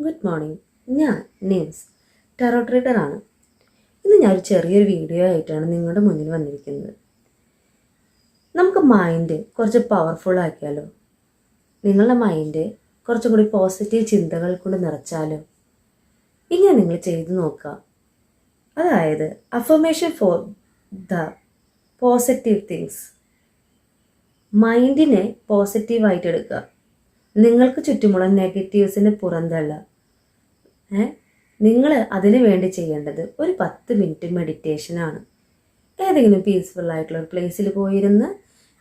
Good morning ഞാൻ names reader ആണ്. ഇന്ന് ഞാനൊരു ചെറിയൊരു വീഡിയോ ആയിട്ടാണ് നിങ്ങളുടെ മുന്നിൽ വന്നിരിക്കുന്നത്. നമുക്ക് മൈൻഡ് കുറച്ച് പവർഫുൾ ആക്കിയാലോ? നിങ്ങളുടെ മൈൻഡ് കുറച്ചും കൂടി പോസിറ്റീവ് ചിന്തകൾ കൊണ്ട് നിറച്ചാലോ? ഇങ്ങനെ നിങ്ങൾ ചെയ്തു നോക്കുക. അതായത് affirmation for the positive things മൈൻഡിനെ പോസിറ്റീവായിട്ട് എടുക്കുക. നിങ്ങൾക്ക് ചുറ്റുമുള്ള നെഗറ്റീവ്സിനെ പുറന്തള്ളുക നിങ്ങൾ അതിനു വേണ്ടി ചെയ്യേണ്ടത് ഒരു പത്ത് മിനിറ്റ് മെഡിറ്റേഷനാണ് ഏതെങ്കിലും പീസ്ഫുൾ ആയിട്ടുള്ള ഒരു പ്ലേസിൽ പോയിരുന്ന്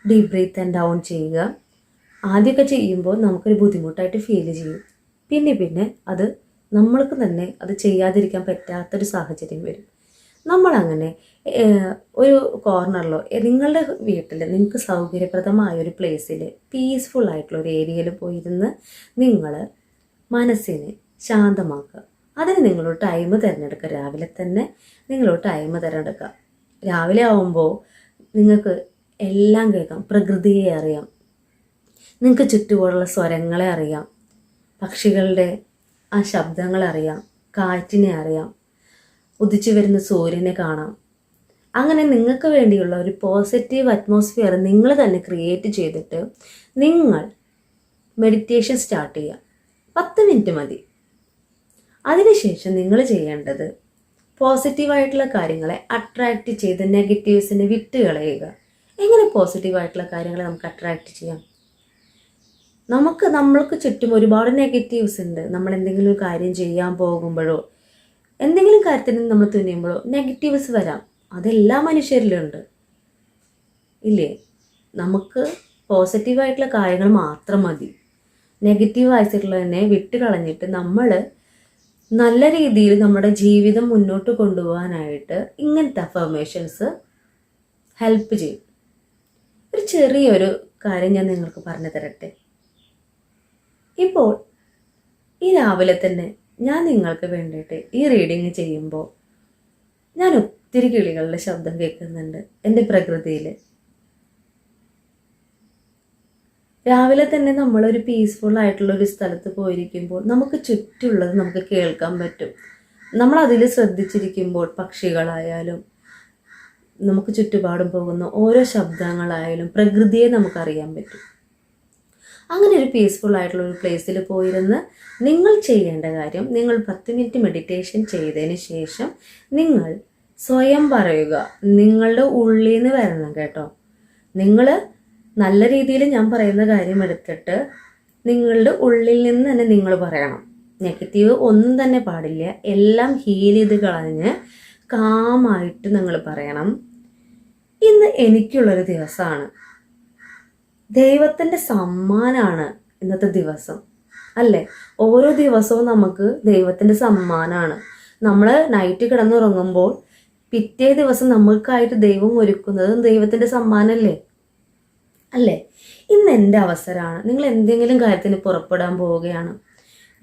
ഡീപ് ബ്രീത്ത് ആൻഡ് ഡൗൺ ചെയ്യുക. ആദ്യമൊക്കെ ചെയ്യുമ്പോൾ നമുക്കൊരു ബുദ്ധിമുട്ടായിട്ട് ഫീൽ ചെയ്യും. പിന്നെ പിന്നെ അത് നമ്മൾക്ക് തന്നെ അത് ചെയ്യാതിരിക്കാൻ പറ്റാത്തൊരു സാഹചര്യം വരും. നമ്മളങ്ങനെ ഒരു കോർണറിലോ നിങ്ങളുടെ വീട്ടിൽ നിങ്ങൾക്ക് സൗകര്യപ്രദമായ ഒരു പ്ലേസിൽ പീസ്ഫുൾ ആയിട്ടുള്ള ഒരു ഏരിയയിൽ പോയിരുന്ന് നിങ്ങൾ മനസ്സിനെ ശാന്തമാക്കുക. അതിന് നിങ്ങളൊരു ടൈം തിരഞ്ഞെടുക്കുക. രാവിലെ തന്നെ നിങ്ങളൊരു ടൈം തിരഞ്ഞെടുക്കുക. രാവിലെ ആവുമ്പോൾ നിങ്ങൾക്ക് എല്ലാം കേൾക്കാം. പ്രകൃതിയെ അറിയാം. നിങ്ങൾക്ക് ചുറ്റുപാടുള്ള സ്വരങ്ങളെ അറിയാം. പക്ഷികളുടെ ആ ശബ്ദങ്ങൾ അറിയാം. കാറ്റിനെ അറിയാം. ഉദിച്ചു വരുന്ന സൂര്യനെ കാണാം. അങ്ങനെ നിങ്ങൾക്ക് വേണ്ടിയുള്ള ഒരു പോസിറ്റീവ് അറ്റ്മോസ്ഫിയർ നിങ്ങൾ തന്നെ ക്രിയേറ്റ് ചെയ്തിട്ട് നിങ്ങൾ മെഡിറ്റേഷൻ സ്റ്റാർട്ട് ചെയ്യുക. പത്ത് മിനിറ്റ് മതി. അതിനുശേഷം നിങ്ങൾ ചെയ്യേണ്ടത് പോസിറ്റീവായിട്ടുള്ള കാര്യങ്ങളെ അട്രാക്റ്റ് ചെയ്ത് നെഗറ്റീവ്സിനെ വിട്ട് കളയുക. എങ്ങനെ പോസിറ്റീവായിട്ടുള്ള കാര്യങ്ങളെ നമുക്ക് അട്രാക്റ്റ് ചെയ്യാം? നമുക്ക് നമ്മൾക്ക് ചുറ്റും ഒരുപാട് നെഗറ്റീവ്സ് ഉണ്ട്. നമ്മൾ എന്തെങ്കിലും കാര്യം ചെയ്യാൻ പോകുമ്പോഴോ എന്തെങ്കിലും കാര്യത്തിന് നമ്മൾ തുനിയുമ്പോഴോ നെഗറ്റീവ്സ് വരാം. അതെല്ലാ മനുഷ്യരിലും ഉണ്ട് ഇല്ലേ? നമുക്ക് പോസിറ്റീവായിട്ടുള്ള കാര്യങ്ങൾ മാത്രം മതി. നെഗറ്റീവ് ആയിട്ടുള്ളതിനെ വിട്ട് കളഞ്ഞിട്ട് നമ്മൾ നല്ല രീതിയിൽ നമ്മുടെ ജീവിതം മുന്നോട്ട് കൊണ്ടുപോകാനായിട്ട് ഇങ്ങനത്തെ അഫർമേഷൻസ് ഹെൽപ്പ് ചെയ്യും. ഒരു ചെറിയൊരു കാര്യം ഞാൻ നിങ്ങൾക്ക് പറഞ്ഞു തരട്ടെ? ഇപ്പോൾ ഈ രാവിലെ തന്നെ ഞാൻ നിങ്ങൾക്ക് വേണ്ടിയിട്ട് ഈ റീഡിങ് ചെയ്യുമ്പോൾ ഞാൻ ഒത്തിരി കിളികളുടെ ശബ്ദം കേൾക്കുന്നുണ്ട് എന്റെ പ്രകൃതിയിൽ. രാവിലെ തന്നെ നമ്മളൊരു പീസ്ഫുൾ ആയിട്ടുള്ള ഒരു സ്ഥലത്ത് പോയിരിക്കുമ്പോൾ നമുക്ക് ചുറ്റുള്ളത് നമുക്ക് കേൾക്കാൻ പറ്റും. നമ്മൾ അതിൽ ശ്രദ്ധിച്ചിരിക്കുമ്പോൾ പക്ഷികളായാലും നമുക്ക് ചുറ്റുപാടും പോകുന്ന ഓരോ ശബ്ദങ്ങളായാലും പ്രകൃതിയെ നമുക്കറിയാൻ പറ്റും. അങ്ങനെ ഒരു പീസ്ഫുൾ ആയിട്ടുള്ള ഒരു പ്ലേസിൽ പോയിരുന്ന് നിങ്ങൾ ചെയ്യേണ്ട കാര്യം നിങ്ങൾ പത്ത് മിനിറ്റ് മെഡിറ്റേഷൻ ചെയ്തതിന് ശേഷം നിങ്ങൾ സ്വയം പറയുക. നിങ്ങളുടെ ഉള്ളിൽ നിന്ന് വരണം കേട്ടോ. നിങ്ങൾ നല്ല രീതിയിൽ ഞാൻ പറയുന്ന കാര്യം എടുത്തിട്ട് നിങ്ങളുടെ ഉള്ളിൽ നിന്ന് തന്നെ നിങ്ങൾ പറയണം. നെഗറ്റീവ് ഒന്നും തന്നെ പാടില്ല. എല്ലാം ഹീൽ ചെയ്ത് കളഞ്ഞ് കാമായിട്ട് നിങ്ങൾ പറയണം. ഇന്ന് എനിക്കുള്ളൊരു ദിവസമാണ് ദൈവത്തിന്റെ സമ്മാനമാണ് ഇന്നത്തെ ദിവസം. അല്ലേ? ഓരോ ദിവസവും നമുക്ക് ദൈവത്തിന്റെ സമ്മാനമാണ് നമ്മൾ നൈറ്റ് കിടന്നുറങ്ങുമ്പോൾ പിറ്റേ ദിവസം നമ്മൾക്കായിട്ട് ദൈവം ഒരുക്കുന്നത് ദൈവത്തിന്റെ സമ്മാനമല്ലേ അല്ലേ? ഇന്ന് എന്റെ അവസരമാണ് നിങ്ങൾ എന്തെങ്കിലും കാര്യത്തിന് പുറപ്പെടാൻ പോവുകയാണ്.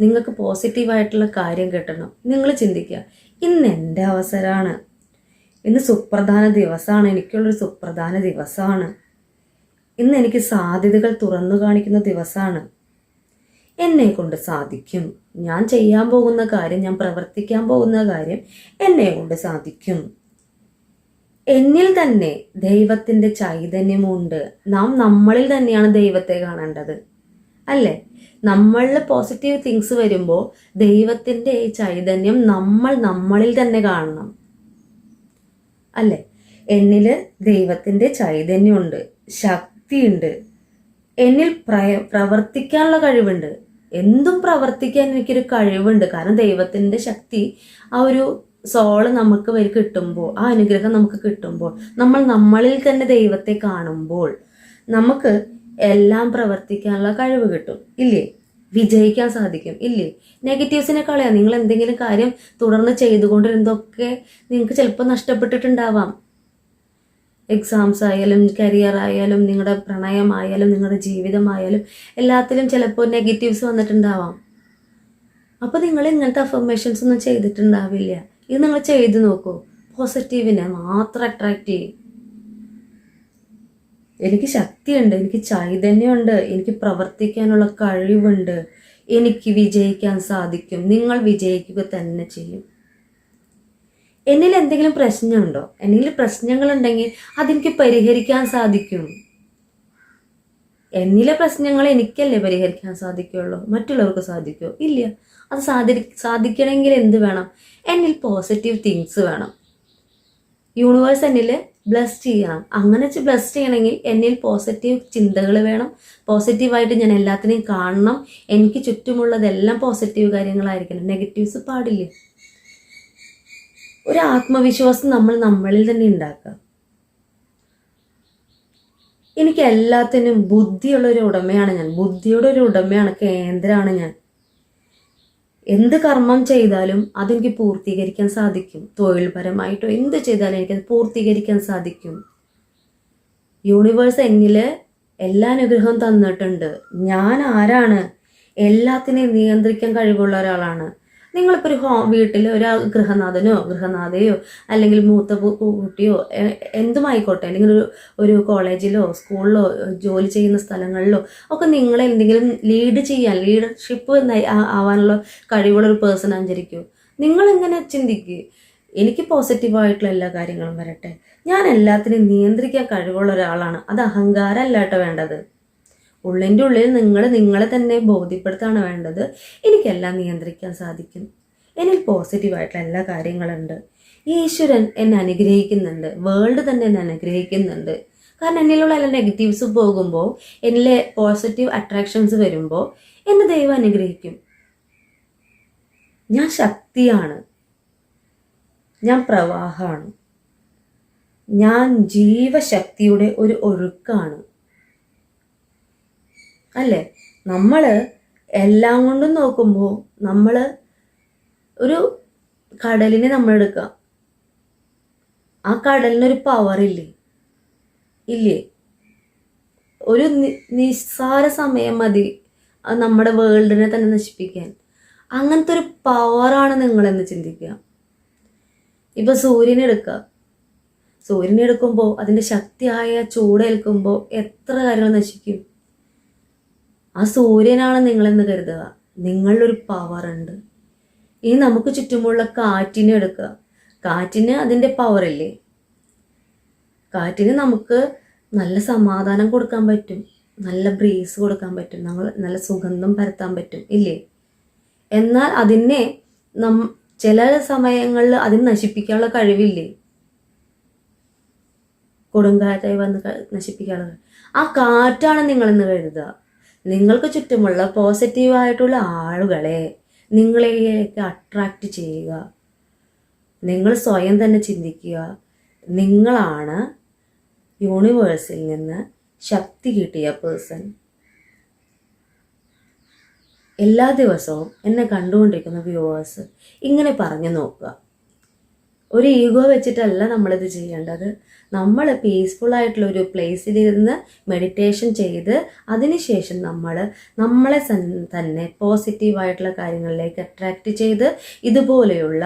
നിങ്ങൾക്ക് പോസിറ്റീവായിട്ടുള്ള കാര്യം കിട്ടണം. നിങ്ങൾ ചിന്തിക്കുക ഇന്ന് എന്റെ അവസരമാണ് ഇന്ന് സുപ്രധാന ദിവസമാണ്. എനിക്കുള്ളൊരു സുപ്രധാന ദിവസമാണ്. ഇന്ന് എനിക്ക് സാധ്യതകൾ തുറന്നു കാണിക്കുന്ന ദിവസമാണ്. എന്നെ കൊണ്ട് സാധിക്കും. ഞാൻ ചെയ്യാൻ പോകുന്ന കാര്യം ഞാൻ പ്രവർത്തിക്കാൻ പോകുന്ന കാര്യം എന്നെ കൊണ്ട് സാധിക്കും. എന്നിൽ തന്നെ ദൈവത്തിന്റെ ചൈതന്യമുണ്ട്. നാം നമ്മളിൽ തന്നെയാണ് ദൈവത്തെ കാണേണ്ടത്. അല്ലേ? നമ്മളിൽ പോസിറ്റീവ് തിങ്സ് വരുമ്പോൾ ദൈവത്തിന്റെ ഈ ചൈതന്യം നമ്മൾ നമ്മളിൽ തന്നെ കാണണം. അല്ലേ? എന്നിൽ ദൈവത്തിന്റെ ചൈതന്യമുണ്ട്. ശക്തിയുണ്ട്. എന്നിൽ പ്രയ പ്രവർത്തിക്കാനുള്ള കഴിവുണ്ട്. എന്തും പ്രവർത്തിക്കാൻ എനിക്കൊരു കഴിവുണ്ട്. കാരണം ദൈവത്തിന്റെ ശക്തി ആ ഒരു സോൾ നമുക്ക് വരി കിട്ടുമ്പോൾ ആ അനുഗ്രഹം നമുക്ക് കിട്ടുമ്പോൾ നമ്മൾ നമ്മളിൽ തന്നെ ദൈവത്തെ കാണുമ്പോൾ നമുക്ക് എല്ലാം പ്രവർത്തിക്കാനുള്ള കഴിവ് കിട്ടും. ഇല്ലേ? വിജയിക്കാൻ സാധിക്കും. ഇല്ലേ? നെഗറ്റീവ്സിനെ കളയാം നിങ്ങൾ എന്തെങ്കിലും കാര്യം തുടർന്ന് ചെയ്തുകൊണ്ടിരുന്നതൊക്കെ നിങ്ങൾക്ക് ചിലപ്പോൾ നഷ്ടപ്പെട്ടിട്ടുണ്ടാവാം. എക്സാംസ് ആയാലും കരിയർ ആയാലും നിങ്ങളുടെ പ്രണയമായാലും നിങ്ങളുടെ ജീവിതമായാലും എല്ലാത്തിലും ചിലപ്പോൾ നെഗറ്റീവ്സ് വന്നിട്ടുണ്ടാവാം. അപ്പോൾ നിങ്ങൾ ഇങ്ങനത്തെ അഫർമേഷൻസ് ഒന്നും ചെയ്തിട്ടുണ്ടാവില്ല. ഇത് നിങ്ങൾ ചെയ്ത് നോക്കൂ. പോസിറ്റീവിനെ മാത്രം അട്രാക്റ്റ് ചെയ്യും. എനിക്ക് ശക്തിയുണ്ട് എനിക്ക് ചൈതന്യമുണ്ട് എനിക്ക് പ്രവർത്തിക്കാനുള്ള കഴിവുണ്ട് എനിക്ക് വിജയിക്കാൻ സാധിക്കും. നിങ്ങൾ വിജയിക്കുക തന്നെ ചെയ്യും. എന്നിൽ എന്തെങ്കിലും പ്രശ്നമുണ്ടോ? എന്തെങ്കിലും പ്രശ്നങ്ങളുണ്ടെങ്കിൽ അതെനിക്ക് പരിഹരിക്കാൻ സാധിക്കും. എന്നിലെ പ്രശ്നങ്ങൾ എനിക്കല്ലേ പരിഹരിക്കാൻ സാധിക്കുകയുള്ളൂ? മറ്റുള്ളവർക്ക് സാധിക്കുമോ ഇല്ല. അത് സാധി സാധിക്കണമെങ്കിൽ എന്ത് വേണം? എന്നിൽ പോസിറ്റീവ് തിങ്സ് വേണം. യൂണിവേഴ്സ് എന്നിൽ ബ്ലസ് ചെയ്യണം. അങ്ങനെ ബ്ലസ് ചെയ്യണമെങ്കിൽ എന്നിൽ പോസിറ്റീവ് ചിന്തകൾ വേണം. പോസിറ്റീവായിട്ട് ഞാൻ എല്ലാത്തിനെയും കാണണം. എനിക്ക് ചുറ്റുമുള്ളതെല്ലാം പോസിറ്റീവ് കാര്യങ്ങളായിരിക്കണം. നെഗറ്റീവ്സ് പാടില്ല? ഒരു ആത്മവിശ്വാസം നമ്മൾ നമ്മളിൽ തന്നെ ഉണ്ടാക്കുക. എനിക്ക് എല്ലാത്തിനും ബുദ്ധിയുള്ള ഒരു ഉടമയാണ് ഞാൻ. ബുദ്ധിയുടെ ഒരു ഉടമയാണ് കേന്ദ്രമാണ് ഞാൻ. എന്ത് കർമ്മം ചെയ്താലും അതെനിക്ക് പൂർത്തീകരിക്കാൻ സാധിക്കും. തൊഴിൽപരമായിട്ടോ എന്ത് ചെയ്താലും എനിക്കത് പൂർത്തീകരിക്കാൻ സാധിക്കും. യൂണിവേഴ്സ് എന്നിൽ എല്ലാ അനുഗ്രഹം തന്നിട്ടുണ്ട്. ഞാൻ ആരാണ്? എല്ലാത്തിനെയും നിയന്ത്രിക്കാൻ കഴിവുള്ള ഒരാളാണ്. നിങ്ങളിപ്പോൾ ഒരു ഹോ വീട്ടിൽ ഒരു ഗൃഹനാഥനോ ഗൃഹനാഥയോ അല്ലെങ്കിൽ മൂത്ത കുട്ടിയോ എന്തുമായിക്കോട്ടെ അല്ലെങ്കിൽ ഒരു ഒരു കോളേജിലോ സ്കൂളിലോ ജോലി ചെയ്യുന്ന സ്ഥലങ്ങളിലോ ഒക്കെ നിങ്ങളെ എന്തെങ്കിലും ലീഡ് ചെയ്യാൻ ലീഡർഷിപ്പ് ആവാനുള്ള കഴിവുള്ള ഒരു പേഴ്സൺ ആചരിക്കൂ നിങ്ങളെങ്ങനെ ചിന്തിക്കുക എനിക്ക് പോസിറ്റീവായിട്ടുള്ള എല്ലാ കാര്യങ്ങളും വരട്ടെ. ഞാൻ എല്ലാത്തിനും നിയന്ത്രിക്കാൻ കഴിവുള്ള ഒരാളാണ്. അത് അഹങ്കാരമല്ല കേട്ടോ വേണ്ടത്. ഉള്ളിന്റെ ഉള്ളിൽ നിങ്ങൾ നിങ്ങളെ തന്നെ ബോധ്യപ്പെടുത്താണ് വേണ്ടത്. എനിക്കെല്ലാം നിയന്ത്രിക്കാൻ സാധിക്കും എന്നിൽ പോസിറ്റീവായിട്ടുള്ള എല്ലാ കാര്യങ്ങളുണ്ട്. ഈശ്വരൻ എന്നെ അനുഗ്രഹിക്കുന്നുണ്ട്. വേൾഡ് തന്നെ എന്നെ അനുഗ്രഹിക്കുന്നുണ്ട്. കാരണം എന്നിലുള്ള എല്ലാ നെഗറ്റീവ്സ് പോകുമ്പോൾ എന്നിലെ പോസിറ്റീവ് അട്രാക്ഷൻസ് വരുമ്പോൾ എന്നെ ദൈവം അനുഗ്രഹിക്കും. ഞാൻ ശക്തിയാണ്. ഞാൻ പ്രവാഹമാണ്. ഞാൻ ജീവശക്തിയുടെ ഒരു ഒഴുക്കാണ്. അല്ലേ? നമ്മൾ എല്ലാം കൊണ്ടും നോക്കുമ്പോൾ നമ്മൾ ഒരു കടലിനെ നമ്മൾ എടുക്കാം. ആ കടലിനൊരു പവർ ഇല്ലേ? ഒരു നിസ്സാര സമയം മതി നമ്മുടെ വേൾഡിനെ തന്നെ നശിപ്പിക്കാൻ. അങ്ങനത്തെ ഒരു പവറാണ് നിങ്ങളെന്ന് ചിന്തിക്കുക. ഇപ്പൊ സൂര്യനെ എടുക്കുക സൂര്യനെ എടുക്കുമ്പോൾ അതിന്റെ ശക്തിയായ ചൂടേൽക്കുമ്പോൾ എത്ര കാര്യങ്ങൾ നശിക്കും? ആ സൂര്യനാണ് നിങ്ങളെന്ന് കരുതുക. നിങ്ങളിലൊരു പവർ ഉണ്ട്. ഇനി നമുക്ക് ചുറ്റുമുള്ള കാറ്റിനെ എടുക്കുക. കാറ്റിന് അതിന്റെ പവറല്ലേ കാറ്റിന് നമുക്ക് നല്ല സമാധാനം കൊടുക്കാൻ പറ്റും. നല്ല ബ്രീസ് കൊടുക്കാൻ പറ്റും. നമ്മൾ നല്ല സുഗന്ധം പരത്താൻ പറ്റും. ഇല്ലേ? എന്നാൽ അതിനെ നം ചില സമയങ്ങളിൽ അതിന് നശിപ്പിക്കാനുള്ള കഴിവില്ലേ? കൊടുങ്കാറ്റായി വന്ന് നശിപ്പിക്കാനുള്ള ആ കാറ്റാണ് നിങ്ങളെന്ന് കരുതുക. നിങ്ങൾക്ക് ചുറ്റുമുള്ള പോസിറ്റീവായിട്ടുള്ള ആളുകളെ നിങ്ങളിലേക്ക് അട്രാക്റ്റ് ചെയ്യുക. നിങ്ങൾ സ്വയം തന്നെ ചിന്തിക്കുക. നിങ്ങളാണ് യൂണിവേഴ്സിൽ നിന്ന് ശക്തി കിട്ടിയ പേഴ്സൺ എല്ലാ ദിവസവും എന്നെ കണ്ടുകൊണ്ടിരിക്കുന്ന വ്യൂവേഴ്സ് ഇങ്ങനെ പറഞ്ഞു നോക്കുക. ഒരു ഈഗോ വെച്ചിട്ടല്ല നമ്മളിത് ചെയ്യേണ്ടത്. നമ്മൾ പീസ്ഫുൾ ആയിട്ടുള്ള ഒരു പ്ലേസിലിരുന്ന് മെഡിറ്റേഷൻ ചെയ്ത് അതിനുശേഷം നമ്മൾ നമ്മളെ തന്നെ പോസിറ്റീവായിട്ടുള്ള കാര്യങ്ങളിലേക്ക് അട്രാക്റ്റ് ചെയ്ത് ഇതുപോലെയുള്ള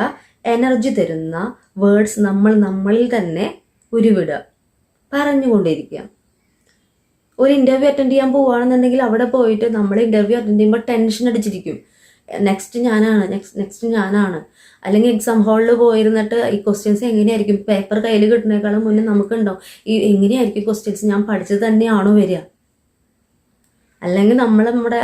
എനർജി തരുന്ന വേർഡ്സ് നമ്മൾ നമ്മളിൽ തന്നെ ഉരുവിടുക. പറഞ്ഞുകൊണ്ടിരിക്കുക. ഒരു ഇന്റർവ്യൂ അറ്റൻഡ് ചെയ്യാൻ പോവുകയാണെന്നുണ്ടെങ്കിൽ അവിടെ പോയിട്ട് നമ്മൾ ഇന്റർവ്യൂ അറ്റൻഡ് ചെയ്യുമ്പോൾ ടെൻഷൻ അടിച്ചിരിക്കും. നെക്സ്റ്റ് ഞാനാണ്. നെക്സ്റ്റ് നെക്സ്റ്റ് ഞാനാണ്. അല്ലെങ്കിൽ എക്സാം ഹാളിൽ പോയിരുന്നിട്ട് ഈ ക്വസ്റ്റ്യൻസ് എങ്ങനെയായിരിക്കും? പേപ്പർ കയ്യിൽ കിട്ടുന്നേക്കാളും മുന്നേ നമുക്കുണ്ടോ? ഈ എങ്ങനെയായിരിക്കും ക്വസ്റ്റ്യൻസ് ഞാൻ പഠിച്ചത് തന്നെയാണോ വരിക. അല്ലെങ്കിൽ നമ്മൾ നമ്മുടെ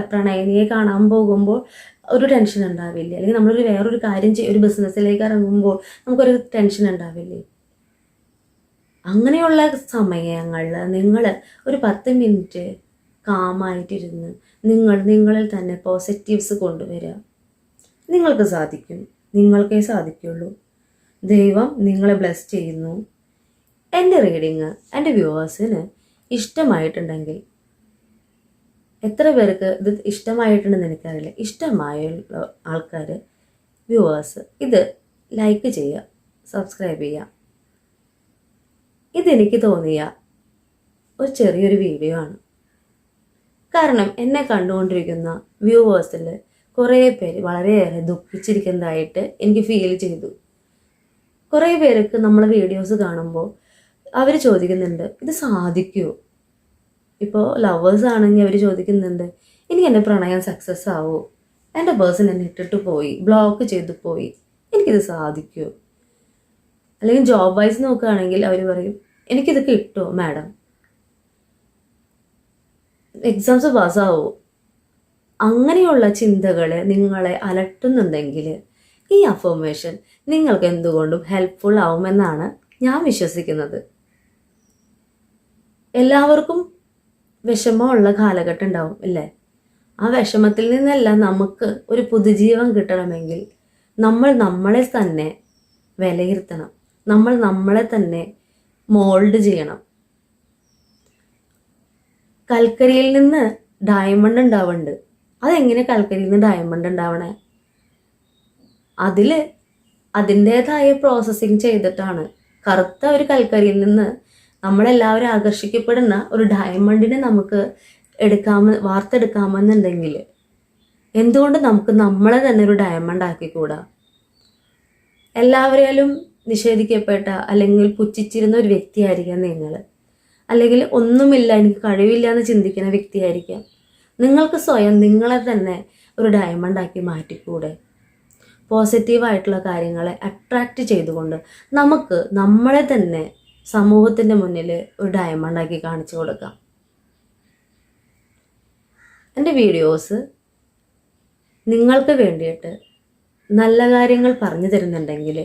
പ്രണയനിയെ കാണാൻ പോകുമ്പോൾ ഒരു ടെൻഷൻ ഉണ്ടാവില്ലേ? അല്ലെങ്കിൽ നമ്മളൊരു വേറൊരു കാര്യം ചെയ്യും ഒരു ബിസിനസ്സിലേക്ക് ഇറങ്ങുമ്പോൾ നമുക്കൊരു ടെൻഷൻ ഉണ്ടാവില്ലേ? അങ്ങനെയുള്ള സമയങ്ങളിൽ നിങ്ങൾ ഒരു പത്ത് മിനിറ്റ് കാമായിട്ടിരുന്ന് നിങ്ങൾ നിങ്ങളിൽ തന്നെ പോസിറ്റീവ്സ് കൊണ്ടുവരിക. നിങ്ങൾക്ക് സാധിക്കും. നിങ്ങൾക്കേ സാധിക്കുള്ളൂ. ദൈവം നിങ്ങളെ ബ്ലെസ് ചെയ്യുന്നു. എന്റെ റീഡിങ് എന്റെ വ്യൂവേഴ്സിന് ഇഷ്ടമായിട്ടുണ്ടെങ്കിൽ എത്ര പേർക്ക് ഇത് ഇഷ്ടമായിട്ടുണ്ടെന്ന് എനിക്കറിയില്ല. ഇഷ്ടമായ ആൾക്കാർ വ്യൂവേഴ്സ് ഇത് ലൈക്ക് ചെയ്യുക സബ്സ്ക്രൈബ് ചെയ്യുക. ഇതെനിക്ക് തോന്നിയ ഒരു ചെറിയൊരു വീഡിയോ ആണ്. കാരണം എന്നെ കണ്ടുകൊണ്ടിരിക്കുന്ന വ്യൂവേഴ്സിൽ കുറേ പേര് വളരെയേറെ ദുഃഖിച്ചിരിക്കുന്നതായിട്ട് എനിക്ക് ഫീൽ ചെയ്തു. കുറേ പേർക്ക് നമ്മൾ വീഡിയോസ് കാണുമ്പോൾ അവർ ചോദിക്കുന്നുണ്ട് ഇത് സാധിക്കുമോ ഇപ്പോൾ ലവേഴ്സ് ആണെങ്കിൽ അവർ ചോദിക്കുന്നുണ്ട് എനിക്ക് എന്റെ പ്രണയം സക്സസ് ആവുമോ എന്റെ പേഴ്സൺ എന്നെ ഇട്ടിട്ട് പോയി ബ്ലോക്ക് ചെയ്തു പോയി എനിക്കിത് സാധിക്കുമോ അല്ലെങ്കിൽ ജോബ് വൈസ് നോക്കുകയാണെങ്കിൽ അവർ പറയും എനിക്കിത് കിട്ടുമോ മാഡം എക്സാംസ് പാസ്സാവോ. അങ്ങനെയുള്ള ചിന്തകൾ നിങ്ങളെ അലട്ടുന്നുണ്ടെങ്കിൽ ഈ അഫർമേഷൻ നിങ്ങൾക്ക് എന്തുകൊണ്ടും ഹെൽപ്ഫുൾ ആവുമെന്നാണ് ഞാൻ വിശ്വസിക്കുന്നത്. എല്ലാവർക്കും വിഷമമുള്ള കാലഘട്ടം ഉണ്ടാവും അല്ലേ ആ വിഷമത്തിൽ നിന്നെല്ലാം നമുക്ക് ഒരു പുതുജീവൻ കിട്ടണമെങ്കിൽ നമ്മൾ നമ്മളെ തന്നെ വിലയിരുത്തണം. നമ്മൾ നമ്മളെ തന്നെ മോൾഡ് ചെയ്യണം. കൽക്കരിയിൽ നിന്ന് ഡയമണ്ട് ഉണ്ടാവുന്നുണ്ട് അതെങ്ങനെ കൽക്കരിയിൽ നിന്ന് ഡയമണ്ട് ഉണ്ടാവണേ? അതിൽ അതിന്റേതായ പ്രോസസ്സിങ് ചെയ്തിട്ടാണ്. കറുത്ത ഒരു കൽക്കരിയിൽ നിന്ന് നമ്മളെല്ലാവരും ആകർഷിക്കപ്പെടുന്ന ഒരു ഡയമണ്ടിനെ നമുക്ക് എടുക്കാമ വാർത്തെടുക്കാമെന്നുണ്ടെങ്കിൽ എന്തുകൊണ്ട് നമുക്ക് നമ്മളെ തന്നെ ഒരു ഡയമണ്ട് ആക്കിക്കൂടാ? എല്ലാവരെയും നിഷേധിക്കപ്പെട്ട അല്ലെങ്കിൽ പുച്ഛിച്ചിരുന്ന ഒരു വ്യക്തിയായിരിക്കാം നിങ്ങൾ അല്ലെങ്കിൽ ഒന്നുമില്ല എനിക്ക് കഴിവില്ല എന്ന് ചിന്തിക്കുന്ന വ്യക്തിയായിരിക്കാം. നിങ്ങൾക്ക് സ്വയം നിങ്ങളെ തന്നെ ഒരു ഡയമണ്ട് ആക്കി മാറ്റിക്കൂടെ? പോസിറ്റീവായിട്ടുള്ള കാര്യങ്ങളെ അട്രാക്റ്റ് ചെയ്തുകൊണ്ട് നമുക്ക് നമ്മളെ തന്നെ സമൂഹത്തിന്റെ മുന്നിൽ ഒരു ഡയമണ്ട് ആക്കി കാണിച്ചു കൊടുക്കാം. എന്റെ വീഡിയോസ് നിങ്ങൾക്ക് വേണ്ടിയിട്ട് നല്ല കാര്യങ്ങൾ പറഞ്ഞു തരുന്നുണ്ടെങ്കിൽ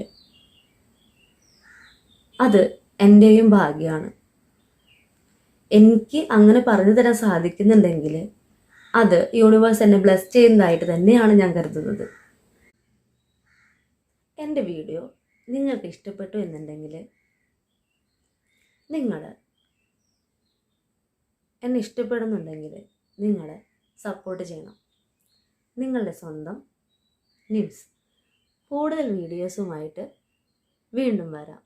അത് എന്റെയും ഭാഗ്യമാണ്. എനിക്ക് അങ്ങനെ പറഞ്ഞു തരാൻ സാധിക്കുന്നുണ്ടെങ്കിൽ അത് യൂണിവേഴ്സ് എന്നെ ബ്ലസ് ചെയ്യുന്നതായിട്ട് തന്നെയാണ് ഞാൻ കരുതുന്നത്. എന്റെ വീഡിയോ നിങ്ങൾക്ക് ഇഷ്ടപ്പെട്ടു എന്നുണ്ടെങ്കിൽ നിങ്ങൾ എന്നെ ഇഷ്ടപ്പെടുന്നുണ്ടെങ്കിൽ നിങ്ങൾ സപ്പോർട്ട് ചെയ്യണം. നിങ്ങളുടെ സ്വന്തം ന്യൂസ് കൂടുതൽ വീഡിയോസുമായിട്ട് വീണ്ടും വരാം.